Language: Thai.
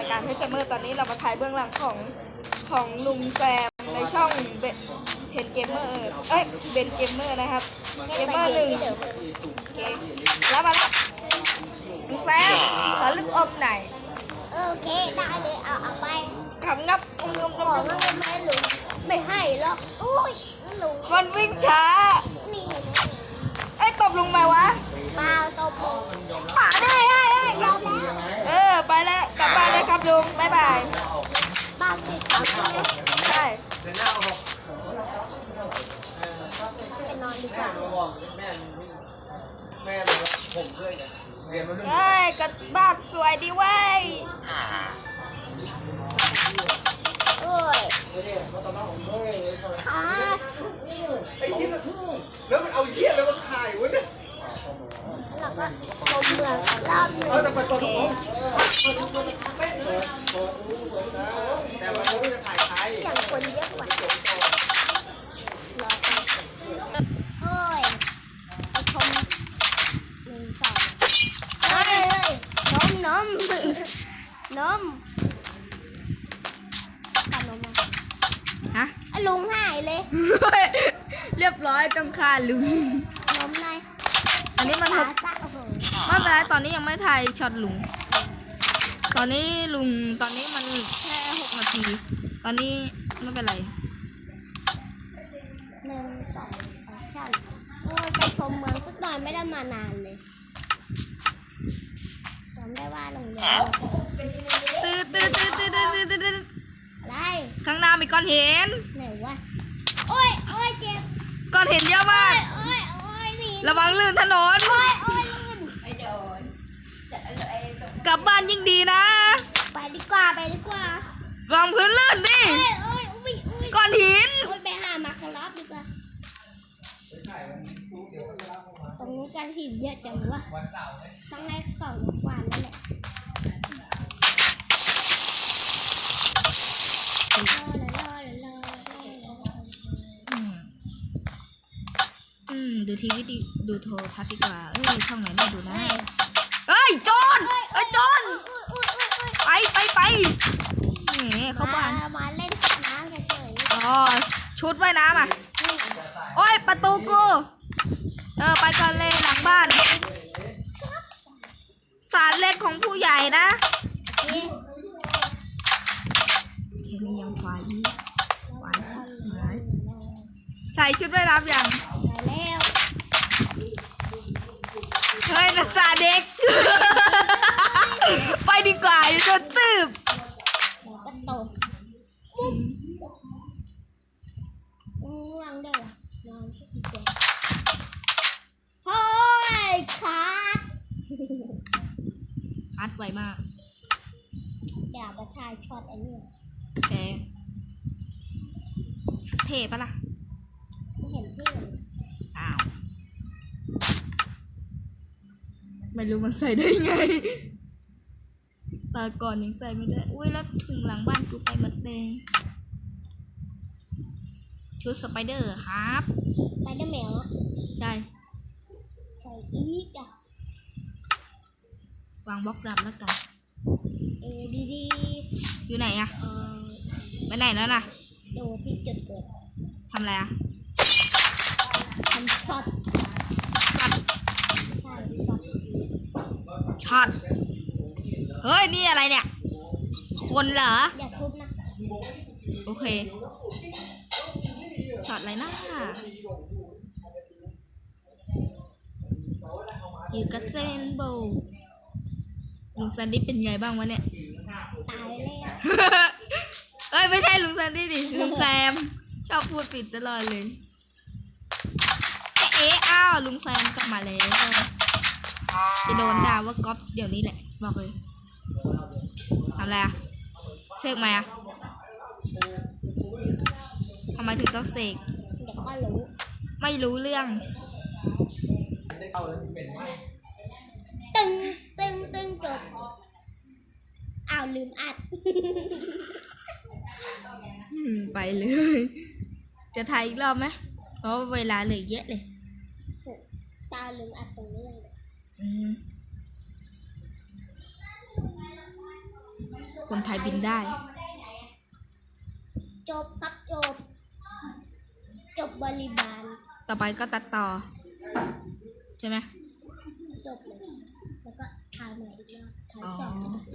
รายการเพชรเกมเมอร์ตอนนี้เรามาถ่ายเบื้องหลังของของลุงแซมในช่องเบเทนเกมเมอร์เอ้ยเบนเกมเมอร์นะครับเกมเมอร์หนึ่งโอเคแล้วมาแล้วลุงแซมขอลูกอมหน่อยโอเคได้เลยเอาเอาไปขำงับงมงมขอมันเป็นไม้หลุมไม่ให้หรอกอุ้ยหลุมคนวิ่งช้านี่ไอ้ยตบลุงมาวะเปล่าตบมื บบ้านเลยครับลุงบ๊ายบายบ้าสิครับไปใช่นอนดีกว่าแม่แม่เลยผมด้ยเนี่ยเรียนมาดสวยดีเว้ยโอ้ยขาไอ้เหี้ยแล้วมันเอาเหี้ยแล้วมาขายวะเนี่ยแล้วก็ชมเมืองรอบหนึง เอาแต่ประตูผม แต่มันไม่รู้จะถ่ายใครเสียงคนเยอะกว่าโอ้ยไปชมหนึ่งสองเฮ้ยเฮ้ยนมนมนมขนมอะฮะอะลุงหายเลย เรียบร้อยต้องฆ่าลุงนมนายอันนี้มันขาหกซะโอ้โหไม่เป็นไรตอนนี้ยังไม่ถ่ายช็อตลุง อนนี้ลุงตอนนี้มันแค่หกนาที ตอนนี้ไม่เป็นไรหนึ่งสองสามโอ้ยไปชมเมืองสักหน่อยไม่ได้มานานเลยจำได้ว่าโรงเรียนตื้อตื้อตื้อตื้อตืดตืดตื้อะไรข้างหน้ามีก้อนห็นไหนวะโอ้ยโอ้ยเจ็บก้อนห็นเยอะมากระวังลื่นถนนโอ้ยโอ้ย ระวังพื้นลื่นดิ โอ้ยโอ้ยอุ้ยอุ้ยก้อนหิน โอ้ยไปหามาคารอบดีกว่าตรงนี้กันหินเยอะจังวะต้องให้สองกว่านั่นแหละอืมอืม ดูทีวีดีดูโทรทัศน์ดีกว่า เอ้ยช่องไหนน่าดูนะ เอ้ยโจรเอ้ยโจรไปไปไป แหมเข้าบ้านมาเล่นสระน้ำเฉยอ๋อชุดว่ายน้ำอะๆนี่โอ้ยประตูกู เออไปก่อนเลยหลังบ้าน สารเล็กของผู้ใหญ่นะนี่แค่นี้ยังควายอีกควายชิบหายใส่ชุดว่ายน้ำยังไปแล้วเฮ้ยนักศึกษาเด็ก ไปดีกว่าอย่าโดนตืบ แล้วก็ตกปุ๊บอืมวางได้เหรอวางที่ดีกว่าเฮ้ยขาด อัดไวมากเดี๋ยวประชาชนไอ้นี่แกเท่ปะล่ะไม่เห็นที่เลยอ้าวไม่รู้มันใส่ได้ไงตาก่อนยังใส่ไม่ได้ อุ้ยแล้วถุงหลังบ้านกูไปหมดเลยชุดสไปเดอร์ครับไปได้แมวอะใช่ ใส่อีกอะ วางบล็อกดำแล้วกัน เออดีดีอยู่ไหนอะๆเออไปไหนแล้วนะดูที่จุดเกิดทำอะไรอะทำสดสัตว์ใช่สดช็อตเฮ้ย นี่อะไรเนี่ย คนเหรอ อย่าทุบนะโอเคช็อตอะไรนะอยู่กับเซนโบว์ ลุงซันดี้เป็นไงบ้างวะเนี่ย ตายแล้วเอ้ย ไม่ใช่ลุงซันดี้ดิ ลุงแซม ชอบพูดผิดตลอดเลยเอ๊ะเอ๊ะอ้าวลุงแซมกลับมาแล้ว จะโดนด่าว่าก๊อปเดี๋ยวนี้แหละ บอกเลยทำอะไรอะเสกไหมอะทำไมถึงต้องเสกเดี๋ยวก็รู้ ไม่รู้เรื่อง ตึงตึงตึงจบอ้าวลืมอัดไปเลย จะถ่ายอีกรอบไหมเพราะเวลาเหลือเยอะเลย ตาลืมอัดตรงนี้เลยคนไทยบินได้ จบครับจบ จบบริบาล ต่อไปก็ตัดต่อ ใช่ไหม จบเลย 他没了，他笑了。哦